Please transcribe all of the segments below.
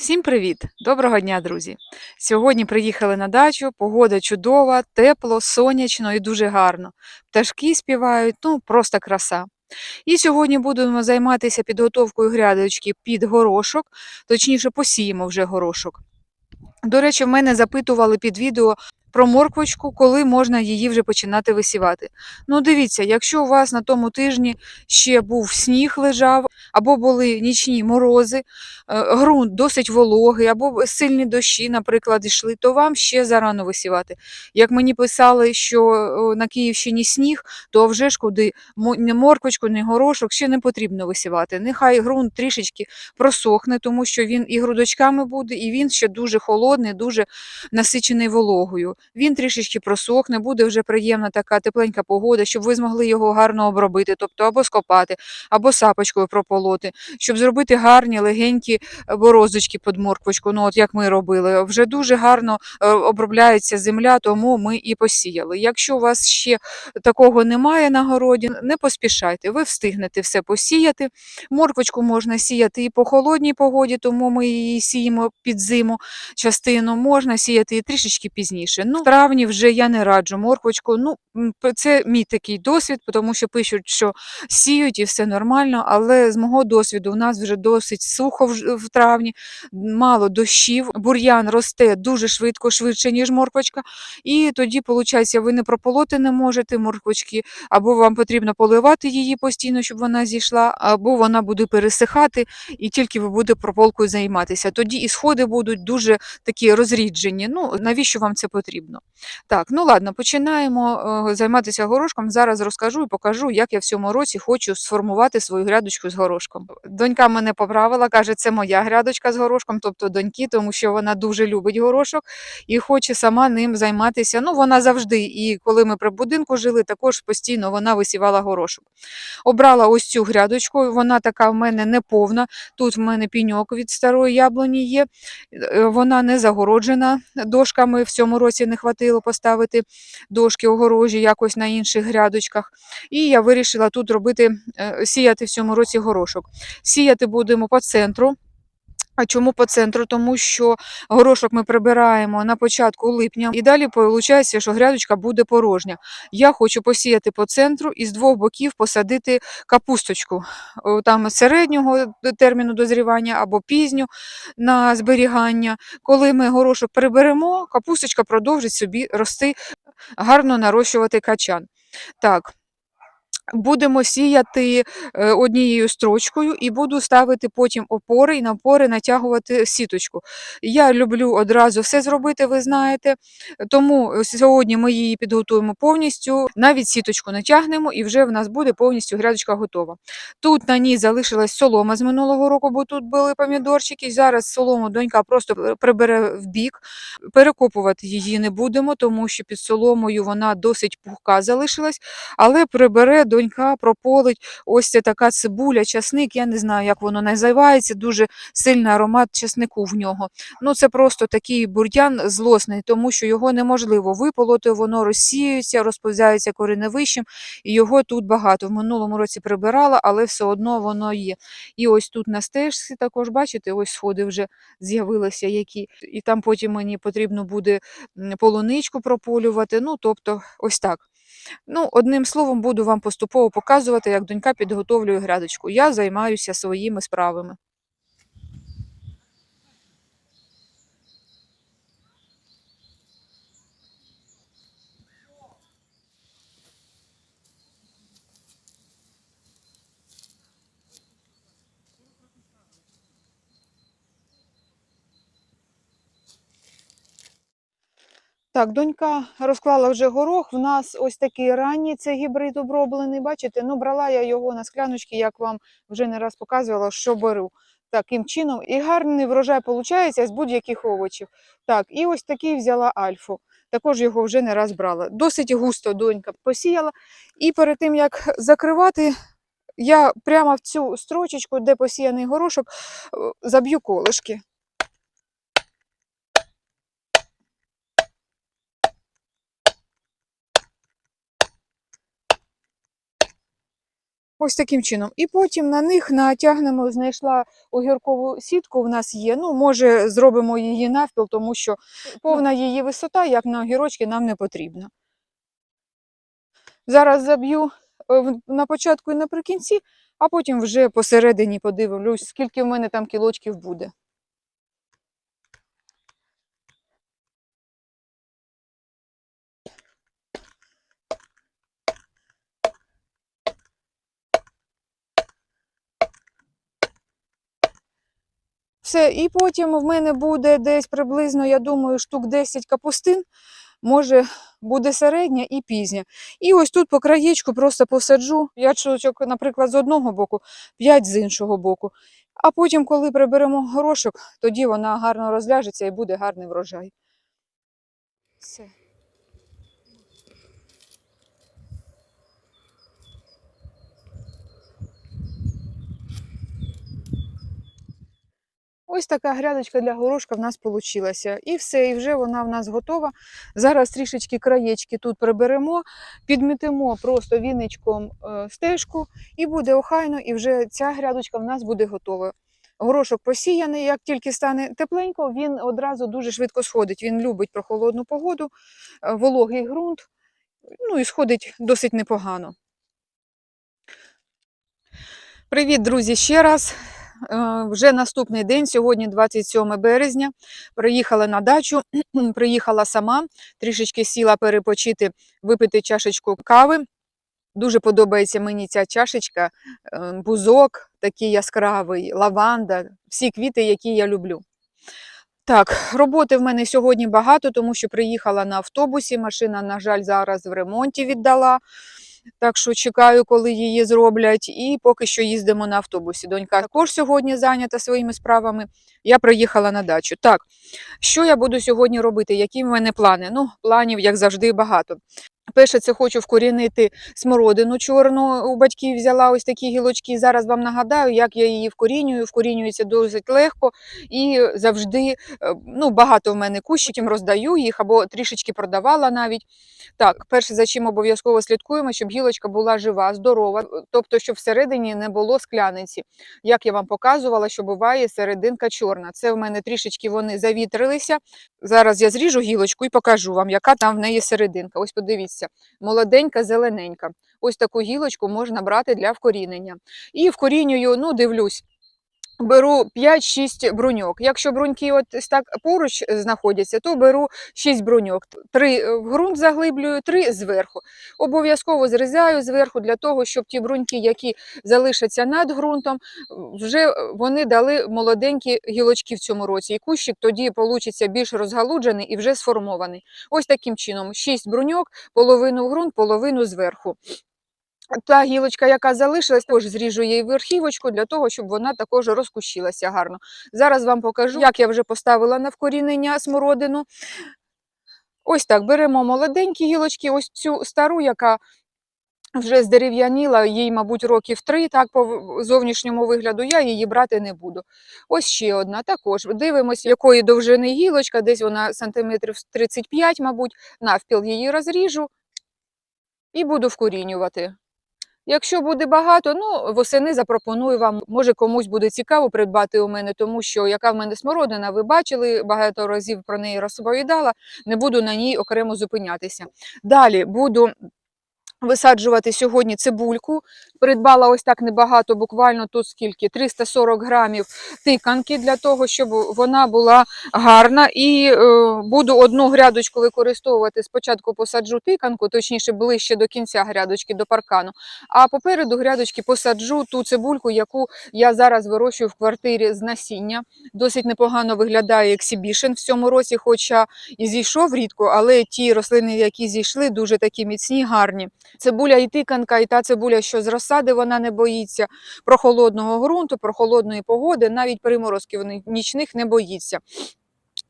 Всім привіт! Доброго дня, друзі! Сьогодні приїхали на дачу, погода чудова, тепло, сонячно і дуже гарно. Пташки співають, ну просто краса. І сьогодні будемо займатися підготовкою грядочки під горошок, точніше, посіємо вже горошок. До речі, в мене запитували під відео про морквочку, коли можна її вже починати висівати. Ну, дивіться, якщо у вас на тому тижні ще був сніг лежав, або були нічні морози, е, ґрунт досить вологий, або сильні дощі, наприклад, йшли, то вам ще зарано висівати. Як мені писали, що на Київщині сніг, то вже ж куди ні морквочку, ні горошок ще не потрібно висівати. Нехай ґрунт трішечки просохне, тому що він і грудочками буде, і він ще дуже холодний, дуже насичений вологою. Він трішечки просохне, буде вже приємна така тепленька погода, щоб ви змогли його гарно обробити, тобто або скопати, або сапочкою прополоти, щоб зробити гарні легенькі е, борозочки під морквочку, ну от як ми робили. Вже дуже гарно е, обробляється земля, тому ми і посіяли. Якщо у вас ще такого немає на городі, не поспішайте, ви встигнете все посіяти. Морквочку можна сіяти і по холодній погоді, тому ми її сіємо під зиму частину, можна сіяти і трішечки пізніше. Ну, в травні вже я не раджу морквочку. Ну, це мій такий досвід, тому що пишуть, що сіють і все нормально, але з мого досвіду у нас вже досить сухо в, в травні, мало дощів, бур'ян росте дуже швидко, швидше, ніж морквочка. І тоді, виходить, ви не прополоти не можете морквочки, або вам потрібно поливати її постійно, щоб вона зійшла, або вона буде пересихати, і тільки ви будете прополкою займатися. Тоді і сходи будуть дуже такі розріджені. Ну, навіщо вам це потрібно? Так, ну ладно, починаємо е, займатися горошком. Зараз розкажу і покажу, як я в цьому році хочу сформувати свою грядочку з горошком. Донька мене поправила, каже, це моя грядочка з горошком, тобто доньки, тому що вона дуже любить горошок і хоче сама ним займатися. Ну, вона завжди, і коли ми при будинку жили, також постійно вона висівала горошок. Обрала ось цю грядочку, вона така в мене неповна. Тут в мене піньок від старої яблуні є. Е, Вона не загороджена дошками. В цьому році не хватило поставити дошки огорожі якось на інших грядочках. І я вирішила тут робити, е, сіяти в цьому році горошок. Сіяти будемо по центру. А чому по центру? Тому що горошок ми прибираємо на початку липня, і далі виходить, що грядочка буде порожня. Я хочу посіяти по центру і з двох боків посадити капусточку. Там середнього терміну дозрівання або пізню на зберігання. Коли ми горошок приберемо, капусточка продовжить собі рости, гарно нарощувати качан. Так. Будемо сіяти е, однією строчкою і буду ставити потім опори і на опори натягувати сіточку. Я люблю одразу все зробити, ви знаєте. Тому е, сьогодні ми її підготуємо повністю, навіть сіточку натягнемо, і вже в нас буде повністю грядочка готова. Тут на ній залишилась солома з минулого року, бо тут були помідорчики. Зараз солому донька просто прибере в бік. Перекопувати її не будемо, тому що під соломою вона досить пухка залишилась, але прибере донька, прополить. Ось це така цибуля, часник. Я не знаю, як воно називається. Дуже сильний аромат часнику в нього. Ну це просто такий бур'ян злосний, тому що його неможливо виполоти, воно розсіюється, розповзяється кореневищем, і його тут багато. В минулому році прибирала, але все одно воно є. І ось тут на стежці також, бачите, ось сходи вже з'явилися які. І там потім мені потрібно буде полуничку прополювати. Ну, тобто, ось так. Ну, одним словом, буду вам поступово показувати, як донька підготовлює грядочку. Я займаюся своїми справами. Так, донька розклала вже горох. В нас ось такий ранній це гібрид оброблений. Бачите, ну брала я його на скляночки, як вам вже не раз показувала, що беру. Таким чином, і гарний врожай виходить з будь-яких овочів. Так, і ось такий взяла альфу. Також його вже не раз брала. Досить густо донька посіяла. І перед тим як закривати, я прямо в цю строчечку, де посіяний горошок, е, заб'ю колишки. Ось таким чином. І потім на них натягнемо, знайшла огіркову сітку в нас є. Ну, може, зробимо її навпіл, тому що повна її висота, як на огірочки, нам не потрібна. Зараз заб'ю е, на початку і наприкінці, а потім вже посередині подивлюсь, скільки в мене там кілочків буде. Все, і потім в мене буде десь приблизно, я думаю, штук 10 капустин. Може, буде середня і пізня. І ось тут по краєчку просто посаджу 5 штучок, наприклад, з одного боку, 5 з іншого боку. А потім, коли приберемо горошок, тоді вона гарно розляжеться і буде гарний врожай. Все. Ось така грядочка для горошка в нас вийшла. І все, і вже вона в нас готова. Зараз трішечки краєчки тут приберемо, підмітимо просто віничком е, стежку, і буде охайно, і вже ця грядочка в нас буде готова. Горошок посіяний, як тільки стане тепленько, він одразу дуже швидко сходить. Він любить прохолодну погоду, е, вологий ґрунт, ну і сходить досить непогано. Привіт, друзі, ще раз. Е, Вже наступний день, сьогодні 27 березня. Приїхала на дачу, приїхала сама, трішечки сіла перепочити, випити чашечку кави. Дуже подобається мені ця чашечка, е, бузок такий яскравий, лаванда, всі квіти, які я люблю. Так, роботи в мене сьогодні багато, тому що приїхала на автобусі. Машина, на жаль, зараз в ремонті віддала. Так що чекаю, коли її зроблять, і поки що їздимо на автобусі. Донька також сьогодні зайнята своїми справами. Я приїхала на дачу. Так, що я буду сьогодні робити? Які в мене плани? Ну, планів, як завжди, багато. Це хочу вкорінити смородину чорну. У батьків взяла ось такі гілочки. Зараз вам нагадаю, як я її вкорінюю. Вкорінюється досить легко і завжди е, ну, багато в мене кущиків, роздаю їх або трішечки продавала навіть. Так, перше, за чим обов'язково слідкуємо, щоб гілочка була жива, здорова, тобто, щоб всередині не було скляниці. Як я вам показувала, що буває серединка чорна. Це в мене трішечки вони завітрилися. Зараз я зріжу гілочку і покажу вам, яка там в неї серединка. Ось подивіться, молоденька, зелененька. Ось таку гілочку можна брати для вкорінення. І вкорінюю, ну, дивлюсь. Беру 5-6 бруньок. Якщо бруньки от так поруч знаходяться, то беру 6 бруньок. Три в ґрунт заглиблюю, три зверху. Обов'язково зрізаю зверху для того, щоб ті бруньки, які залишаться над ґрунтом, вже вони дали молоденькі гілочки в цьому році. І кущик тоді получиться більш розгалуджений і вже сформований. Ось таким чином: 6 бруньок, половину в ґрунт, половину зверху. Та гілочка, яка залишилась, також зріжу її верхівочку для того, щоб вона також розкущилася гарно. Зараз вам покажу, як я вже поставила на вкорінення смородину. Ось так, беремо молоденькі гілочки, ось цю стару, яка вже здерев'яніла, їй, мабуть, років три, так по зовнішньому вигляду, я її брати не буду. Ось ще одна також. Дивимося, якої довжини гілочка, десь вона сантиметрів 35, мабуть, навпіл її розріжу і буду вкорінювати. Якщо буде багато, ну восени запропоную вам. Може комусь буде цікаво придбати у мене, тому що яка в мене смородина, ви бачили, багато разів про неї розповідала. Не буду на ній окремо зупинятися. Далі буду висаджувати сьогодні цибульку. Придбала ось так небагато, буквально тут скільки 340 грамів тиканки для того, щоб вона була гарна. І е, буду одну грядочку використовувати. Спочатку посаджу тиканку, точніше ближче до кінця грядочки, до паркану. А попереду грядочки посаджу ту цибульку, яку я зараз вирощую в квартирі з насіння. Досить непогано виглядає ексібішен в цьому році, хоча і зійшов рідко, але ті рослини, які зійшли, дуже такі міцні, гарні. Цибуля і тиканка, і та цибуля, що з розсади, вона не боїться прохолодного ґрунту, прохолодної погоди, навіть приморозків нічних не боїться.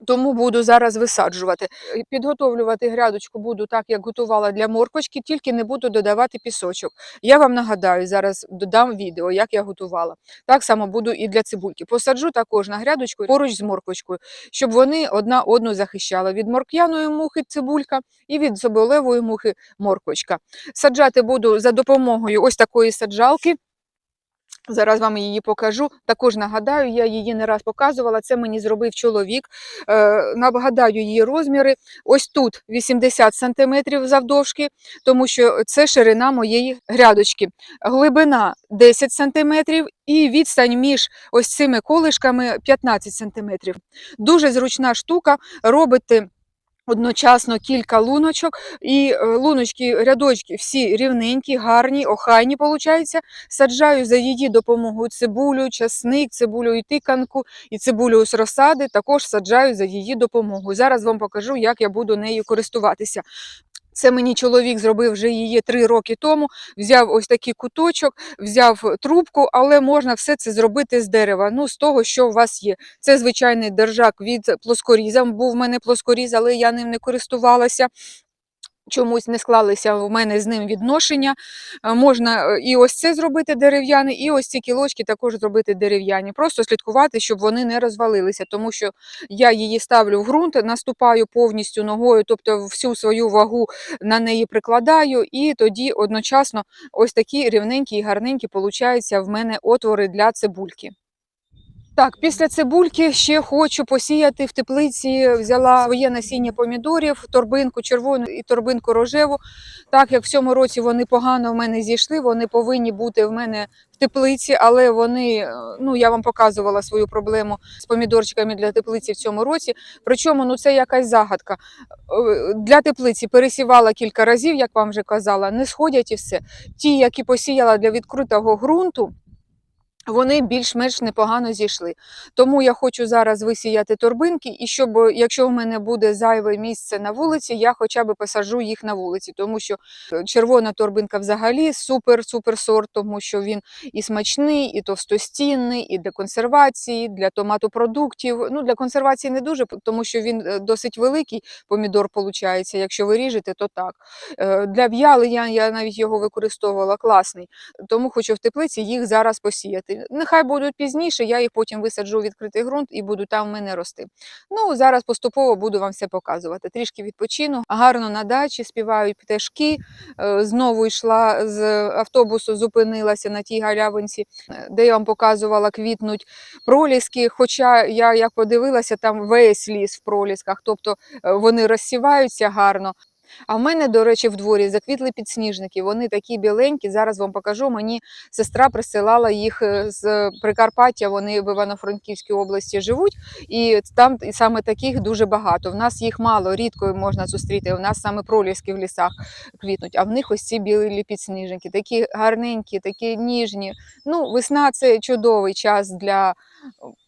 Тому буду зараз висаджувати. Підготовлювати грядочку буду так, як готувала для морквочки, тільки не буду додавати пісочок. Я вам нагадаю, зараз додам відео, як я готувала. Так само буду і для цибульки. Посаджу також на грядочку поруч з морквочкою, щоб вони одна одну захищали від морк'яної мухи цибулька і від соболевої мухи морквочка. Саджати буду за допомогою ось такої саджалки. Зараз вам її покажу. Також нагадаю, я її не раз показувала. Це мені зробив чоловік. Е, нагадаю її розміри. Ось тут 80 см завдовжки, тому що це ширина моєї грядочки. Глибина 10 см і відстань між ось цими колишками 15 см. Дуже зручна штука. Робите одночасно кілька луночок, і е, луночки, рядочки всі рівненькі, гарні, охайні, виходить. Саджаю за її допомогою цибулю, часник, цибулю і тиканку, і цибулю з розсади також саджаю за її допомогою. Зараз вам покажу, як я буду нею користуватися. Це мені чоловік зробив вже її три роки тому. Взяв ось такий куточок, взяв трубку, але можна все це зробити з дерева. Ну, з того, що у вас є. Це звичайний держак від плоскоріза. Був в мене плоскоріз, але я ним не користувалася. Чомусь не склалися в мене з ним відношення. Е, Можна е, і ось це зробити дерев'яне, і ось ці кілочки також зробити дерев'яні. Просто слідкувати, щоб вони не розвалилися, тому що я її ставлю в ґрунт, наступаю повністю ногою, тобто всю свою вагу на неї прикладаю, і тоді одночасно ось такі рівненькі і гарненькі получаються в мене отвори для цибульки. Так, після цибульки ще хочу посіяти в теплиці. Взяла своє насіння помідорів, торбинку червону і торбинку рожеву. Так як в цьому році вони погано в мене зійшли, вони повинні бути в мене в теплиці, але вони, е, ну я вам показувала свою проблему з помідорчиками для теплиці в цьому році. Причому ну це якась загадка. Е, Для теплиці пересівала кілька разів, як вам вже казала, не сходять і все. Ті, які посіяла для відкритого ґрунту. Вони більш-менш непогано зійшли. Тому я хочу зараз висіяти торбинки, і щоб, якщо в мене буде зайве місце на вулиці, я хоча б посаджу їх на вулиці, тому що е, червона торбинка взагалі супер-супер сорт, тому що він і смачний, і товстостінний, і для консервації, для томатопродуктів. Ну, для консервації не дуже, тому що він е, досить великий помідор, виходить. Якщо ви ріжете, то так. Е, Для в'ялення я навіть його використовувала класний тому хочу в теплиці їх зараз посіяти. Нехай будуть пізніше, я їх потім висаджу у відкритий ґрунт і будуть там в мене рости. Ну, зараз поступово буду вам все показувати. Трішки відпочину, гарно на дачі, співають пташки. Е, Знову йшла з автобусу, зупинилася на тій галявинці, е, де я вам показувала, квітнуть проліски. Хоча я як подивилася, там весь ліс в пролісках, тобто е, вони розсіваються гарно. А в мене, до речі, в дворі заквітли підсніжники. Вони такі біленькі. Зараз вам покажу. Мені сестра присилала їх е, з Прикарпаття. Вони в Івано-Франківській області живуть, і там саме таких дуже багато. В нас їх мало, рідко можна зустріти. У нас саме проліски в лісах квітнуть, а в них ось ці білі підсніжники, такі гарненькі, такі ніжні. Ну, весна це чудовий час для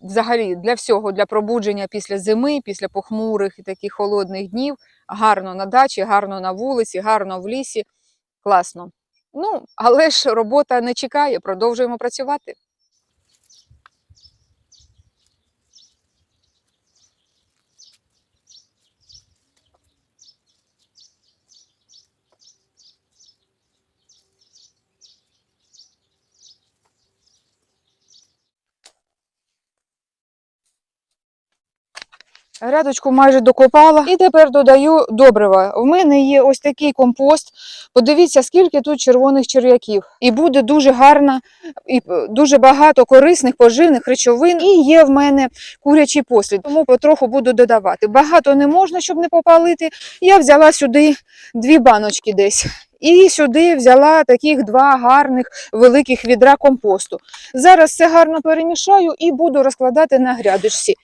взагалі для всього, для пробудження після зими, після похмурих і таких холодних днів гарно на дачі, гарно на вулиці, гарно в лісі. Класно. Ну, але ж робота не чекає, продовжуємо працювати. Грядочку майже докопала і тепер додаю добрива. У мене є ось такий компост. Подивіться, скільки тут червоних черв'яків. І буде дуже гарна, і е, дуже багато корисних поживних речовин. І є в мене курячий послід, тому потроху буду додавати. Багато не можна, щоб не попалити. Я взяла сюди дві баночки десь. І сюди взяла таких два гарних великих відра компосту. Зараз це гарно перемішаю і буду розкладати на грядочці.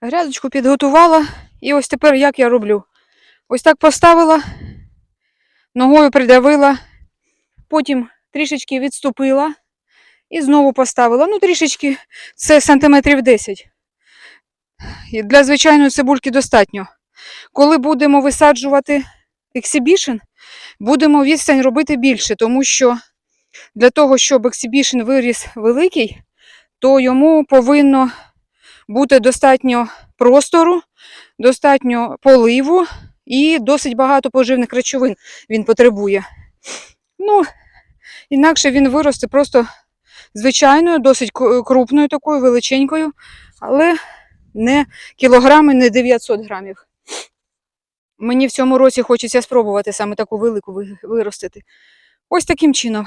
Грядочку підготувала, і ось тепер як я роблю. Ось так поставила, ногою придавила, потім трішечки відступила і знову поставила. Ну, трішечки це сантиметрів 10. І Для звичайної цибульки достатньо. Коли будемо висаджувати ексібішн, будемо відстань робити більше, тому що для того, щоб ексібішн виріс великий, то йому повинно бути достатньо простору, достатньо поливу і досить багато поживних речовин він потребує. Ну, інакше він виросте просто звичайною, досить крупною такою, величенькою, але не кілограми, не 900 грамів. Мені в цьому році хочеться спробувати саме таку велику виростити. Ось таким чином.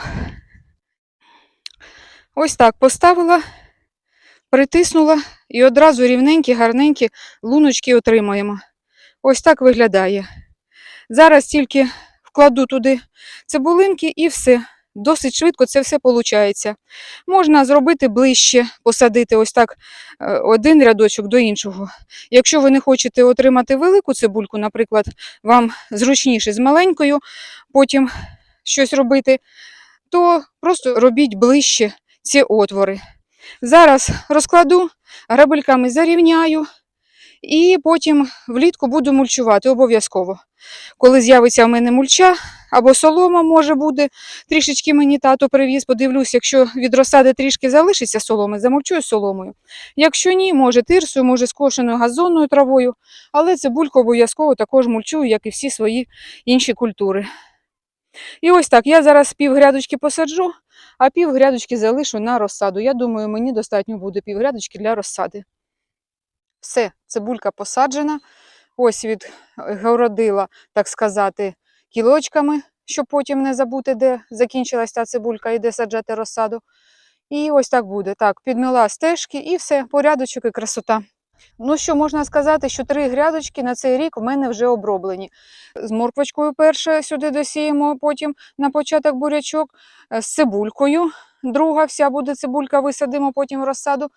Ось так поставила, притиснула і одразу рівненькі, гарненькі луночки отримаємо. Ось так виглядає. Зараз тільки вкладу туди цибулинки і все. Досить швидко це все виходить. Можна зробити ближче, посадити ось так е, один рядочок до іншого. Якщо ви не хочете отримати велику цибульку, наприклад, вам зручніше з маленькою потім щось робити, то просто робіть ближче ці отвори. Зараз розкладу, грабельками зарівняю і потім влітку буду мульчувати обов'язково. Коли з'явиться в мене мульча або солома, може буде, трішечки мені тато привіз, подивлюсь, якщо від розсади трішки залишиться соломи, замульчую соломою. Якщо ні, може тирсою, може скошеною газонною травою, але цибульку обов'язково також мульчую, як і всі свої інші культури. І ось так, я зараз пів грядочки посаджу, а пів грядочки залишу на розсаду. Я думаю, мені достатньо буде пів грядочки для розсади. Все, цибулька посаджена. Ось відгородила, так сказати, кілочками, щоб потім не забути, де закінчилась та цибулька і де саджати розсаду. І ось так буде. Так, підмила стежки і все, порядочок і красота. Ну що, можна сказати, що три грядочки на цей рік в мене вже оброблені. З морквочкою перше сюди досіємо, потім на початок бурячок, е, з цибулькою. Друга вся буде цибулька, висадимо потім в розсаду.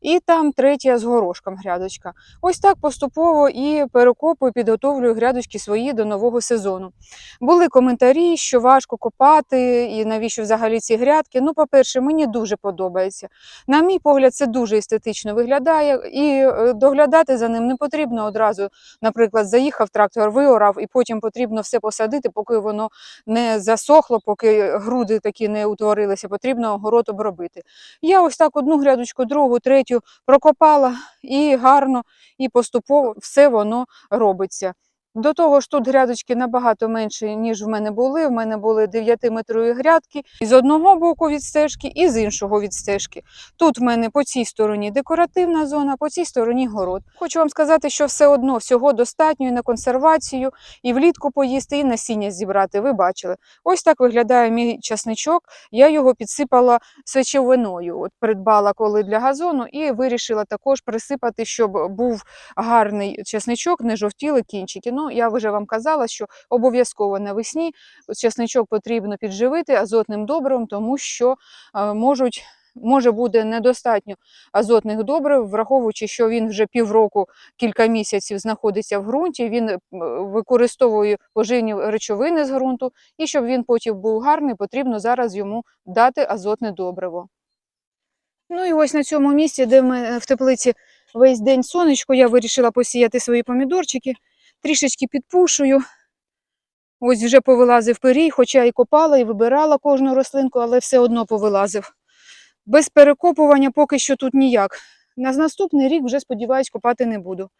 І там третя з горошком грядочка. Ось так поступово і перекопую, підготовлюю грядочки свої до нового сезону. Були коментарі, що важко копати і навіщо взагалі ці грядки. Ну, по-перше, мені дуже подобається. На мій погляд, це дуже естетично виглядає, і е, доглядати за ним не потрібно одразу. Наприклад, заїхав трактор, виорав, і потім потрібно все посадити, поки воно не засохло, поки груди такі не утворилися. Потрібно огород обробити. Я ось так одну грядочку, другу, третю прокопала і гарно, і поступово все воно робиться. До того ж, тут грядочки набагато менші, ніж в мене були. В мене були 9-метрові грядки і з одного боку від стежки, і з іншого від стежки. Тут в мене по цій стороні декоративна зона, по цій стороні город. Хочу вам сказати, що все одно всього достатньо і на консервацію, і влітку поїсти, і насіння зібрати. Ви бачили. Ось так виглядає мій часничок. Я його підсипала сечовиною. От придбала коли для газону, і вирішила також присипати, щоб був гарний чесничок, не жовтіли кінчики. Ну, я вже вам казала, що обов'язково навесні чесничок потрібно підживити азотним добривом, тому що е, можуть. Може буде недостатньо азотних добрив, враховуючи, що він вже півроку, кілька місяців знаходиться в ґрунті, він е, використовує поживні речовини з ґрунту, і щоб він потім був гарний, потрібно зараз йому дати азотне добриво. Ну і ось на цьому місці, де ми в теплиці весь день сонечко, я вирішила посіяти свої помідорчики трішечки підпушую. Ось вже повилазив пирій, хоча і копала, і вибирала кожну рослинку, але все одно повилазив. Без перекопування поки що тут ніяк. На наступний рік вже, сподіваюсь, копати не буду.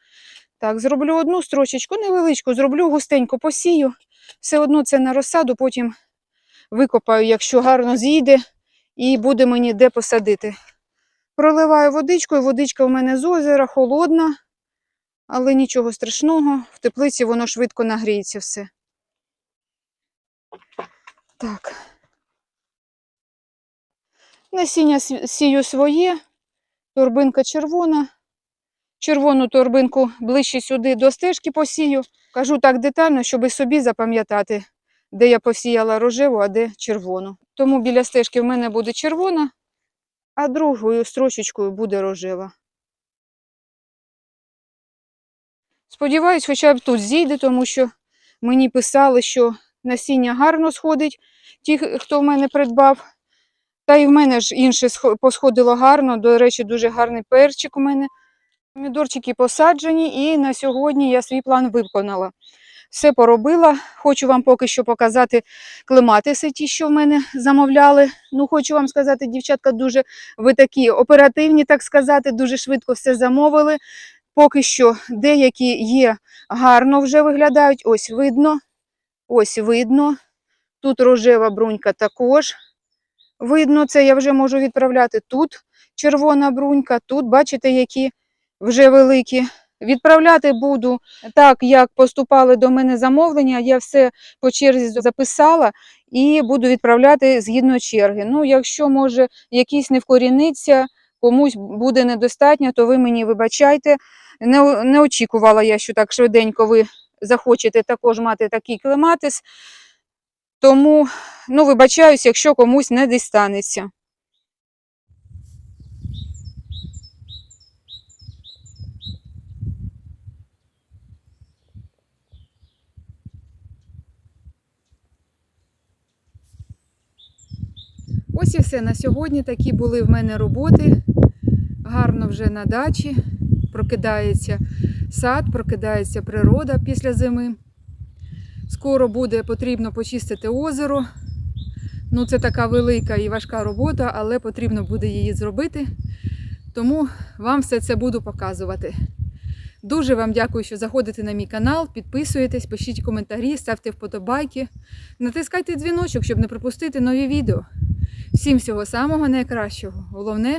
Так, зроблю одну строчечку, невеличку, зроблю густенько посію. Все одно це на розсаду, потім викопаю, якщо гарно зійде, і буде мені де посадити. Проливаю водичкою, водичка у мене з озера, холодна. Але нічого страшного, в теплиці воно швидко нагріється все. Так. Насіння сі- сію своє, торбинка червона. Червону торбинку ближче сюди до стежки посію. Кажу так детально, щоб і собі запам'ятати, де я посіяла рожеву, а де червону. Тому біля стежки в мене буде червона, а другою строчечкою буде рожева. Сподіваюсь, хоча б тут зійде, тому що мені писали, що насіння гарно сходить, ті, хто в мене придбав. Та і в мене ж інше посходило гарно. До речі, дуже гарний перчик у мене. Помідорчики посаджені, і на сьогодні я свій план виконала. все поробила. Хочу вам поки що показати клематиси, ті, що в мене замовляли. Ну, хочу вам сказати, дівчатка, дуже ви такі оперативні, так сказати, дуже швидко все замовили. Поки що деякі є гарно вже виглядають. Ось видно. Ось видно. Тут рожева брунька також. Видно, це я вже можу відправляти. Тут червона брунька, тут бачите, які вже великі. Відправляти буду так, як поступали до мене замовлення. Я все по черзі записала і буду відправляти згідно черги. Ну, якщо може якийсь не вкоріниться, комусь буде недостатньо, то ви мені вибачайте. Не, не очікувала я, що так швиденько ви захочете також мати такий клематис. Тому, ну, вибачаюсь, якщо комусь не дістанеться. Ось і все на сьогодні. Такі були в мене роботи. Вже на дачі. Прокидається сад, прокидається природа після зими. Скоро буде потрібно почистити озеро. Ну, це така велика і важка робота, але потрібно буде її зробити. Тому вам все це буду показувати. Дуже вам дякую, що заходите на мій канал, підписуєтесь, пишіть коментарі, ставте вподобайки, натискайте дзвіночок, щоб не пропустити нові відео. Всім всього самого найкращого. Головне